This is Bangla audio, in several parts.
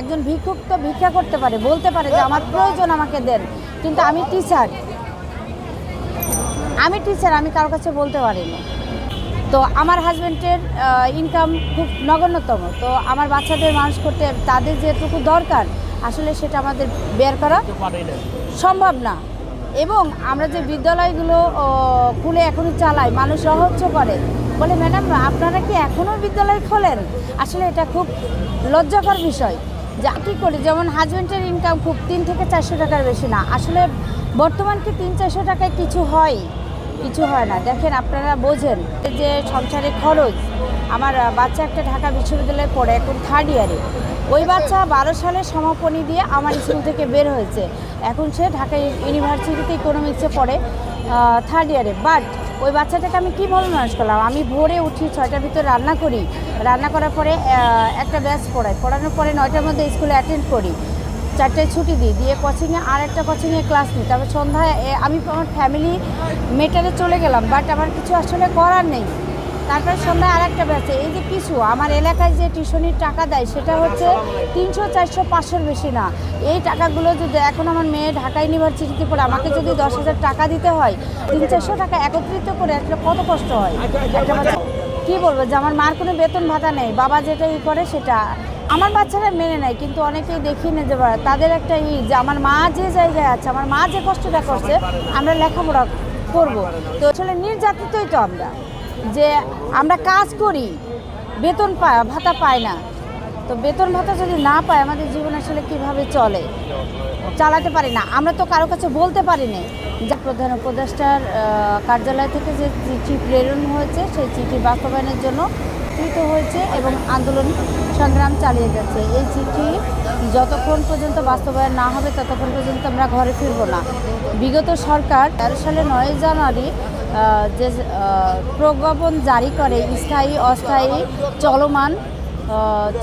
একজন ভিক্ষুক তো ভিক্ষা করতে পারে, বলতে পারে যে আমার প্রয়োজন আমাকে দেন, কিন্তু আমি টিচার আমি টিচার আমি কারোর কাছে বলতে পারি না তো আমার হাজব্যান্ডের ইনকাম খুব নগণ্যতম। তো আমার বাচ্চাদের মানুষ করতে তাদের যেটুকু দরকার, আসলে সেটা আমাদের বের করা সম্ভব না। এবং আমরা যে বিদ্যালয়গুলো খুলে এখনই চালাই, মানুষ রহস্য করে। বলে, ম্যাডাম, আপনারা কি এখনও বিদ্যালয় খোলেন? আসলে এটা খুব লজ্জাকর বিষয়। যা কী করি যেমন হাজব্যান্ডের ইনকাম খুব তিন থেকে চারশো টাকার বেশি না। আসলে বর্তমান কি তিন চারশো টাকায় কিছু হয়? কিছু হয় না। দেখেন আপনারা বোঝেন যে সংসারে খরচ। আমার বাচ্চা একটা ঢাকা বিশ্ববিদ্যালয়ে পড়ে এখন থার্ড ইয়ারে ওই বাচ্চা বারো সালে সমাপনী দিয়ে আমার স্কুল থেকে বের হয়েছে। এখন সে ঢাকা ইউনিভার্সিটিতে ইকোনমিক্সে পড়ে থার্ড ইয়ারে বাট ওই বাচ্চাটাকে আমি কীভাবে মানুষ করলাম? আমি ভোরে উঠি ছয়টার ভিতরে রান্না করি। রান্না করার পরে একটা ব্যাচ পড়াই। পড়ানোর পরে নয়টার মধ্যে স্কুলে অ্যাটেন্ড করি। চারটায় ছুটি দিই। দিয়ে কোচিংয়ে আর একটা কোচিংয়ে ক্লাস নিই। তারপর সন্ধ্যায় আমি আমার ফ্যামিলি মেটারে চলে গেলাম। বাট আমার কিছু আসলে করার নেই। তারপরে সন্ধ্যায় আর একটা ব্যাচে এই যে কিছু আমার এলাকায় যে টিউশনির টাকা দেয়, সেটা হচ্ছে তিনশো, চারশো, পাঁচশোর বেশি না। এই টাকাগুলো যদি এখন আমার মেয়ে ঢাকা ইউনিভার্সিটিতে পড়ে, আমাকে যদি দশ হাজার টাকা দিতে হয়, তিন, চারশো টাকা একত্রিত করে আসলে কত কষ্ট হয়? একটা কী বলব যে আমার মার কোনো বেতন ভাতা নেই, বাবা যেটা ই করে সেটা। আমার বাচ্চারা মেনে নেয়, কিন্তু অনেকেই দেখি না যে তাদের একটা ই যে আমার মা যে জায়গায় আছে, আমার মা যে কষ্টটা করছে, আমরা লেখাপড়া করব। তো আসলে নির্যাতিতই তো আমরা। যে আমরা কাজ করি, বেতন ভাতা পায় না। তো বেতন ভাতা যদি না পায়, আমাদের জীবন আসলে কীভাবে চলে? চালাতে পারি না। আমরা তো কারও কাছে বলতে পারি না যা প্রধান উপদেষ্টার কার্যালয় থেকে যে চিঠি প্রেরণ হয়েছে, সেই চিঠি বাস্তবায়নের জন্য কৃত হয়েছে এবং আন্দোলন সংগ্রাম চালিয়ে যাচ্ছে। এই চিঠি যতক্ষণ পর্যন্ত বাস্তবায়ন না হবে, ততক্ষণ পর্যন্ত আমরা ঘরে ফিরবো না। বিগত সরকার তেরো সালে নয় জানুয়ারি যে প্রজ্ঞাপন জারি করে স্থায়ী, অস্থায়ী, চলমান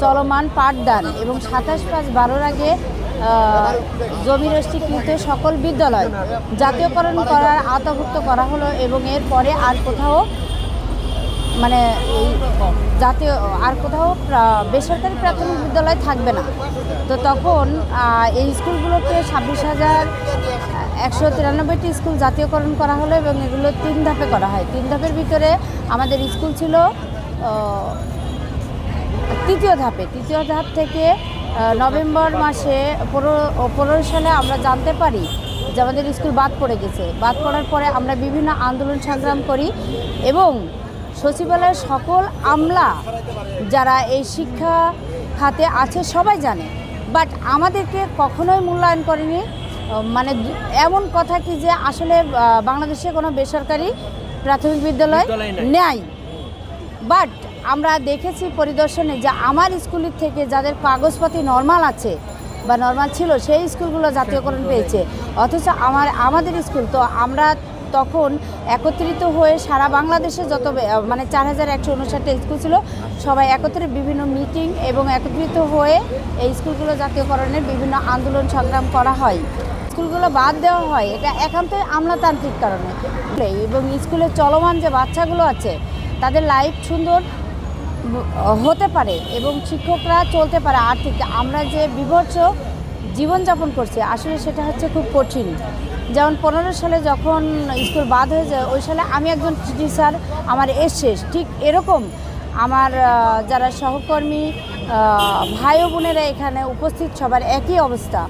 চলমান পাঠদান এবং সাতাশ পাঁচ বারোর আগে জমি রেস্ট্রিকৃত সকল বিদ্যালয় জাতীয়করণ করার আওতাভুক্ত করা হলো এবং এরপরে আর কোথাও মানে জাতীয়, আর কোথাও বেসরকারি প্রাথমিক বিদ্যালয় থাকবে না। তো তখন এই স্কুলগুলোকে ছাব্বিশ হাজার একশো তিরানব্বইটি স্কুল জাতীয়করণ করা হলো এবং এগুলো তিন ধাপে করা হয়। তিন ধাপের ভিতরে আমাদের স্কুল ছিল তৃতীয় ধাপে। তৃতীয় ধাপ থেকে নভেম্বর মাসে পনেরো সালে আমরা জানতে পারি যে আমাদের স্কুল বাদ পড়ে গেছে। বাদ পড়ার পরে আমরা বিভিন্ন আন্দোলন সংগ্রাম করি এবং সচিবালয়ের সকল আমলা যারা এই শিক্ষা খাতে আছে সবাই জানে। বাট আমাদেরকে কখনোই মূল্যায়ন করেনি। মানে এমন কথা কি যে আসলে বাংলাদেশে কোনো বেসরকারি প্রাথমিক বিদ্যালয় নেয় বাট আমরা দেখেছি পরিদর্শনে যে আমার স্কুলের থেকে যাদের কাগজপাতি নর্মাল আছে বা নর্মাল ছিল সেই স্কুলগুলো জাতীয়করণ পেয়েছে। অথচ আমার আমাদের স্কুল তো আমরা তখন একত্রিত হয়ে সারা বাংলাদেশে যত মানে চার হাজার একশো উনষাটটা স্কুল ছিল, সবাই একত্রে বিভিন্ন মিটিং এবং একত্রিত হয়ে এই স্কুলগুলো জাতীয়করণের বিভিন্ন আন্দোলন সংগ্রাম করা হয়। স্কুলগুলো বাদ দেওয়া হয়, এটা একান্তই আমলাতান্ত্রিক কারণে। এবং স্কুলে চলমান যে বাচ্চাগুলো আছে, তাদের লাইফ সুন্দর হতে পারে এবং শিক্ষকরা চলতে পারে আর্থিক। আমরা যে বিভৎস জীবনযাপন করছে, আসলে সেটা হচ্ছে খুব কঠিন। যেমন পনেরো সালে যখন স্কুল বাদ হয়ে যায়, ওই সালে আমি একজন টিচার আমার এস শেষ। ঠিক এরকম আমার যারা সহকর্মী ভাই বোনেরা এখানে উপস্থিত, সবার একই অবস্থা।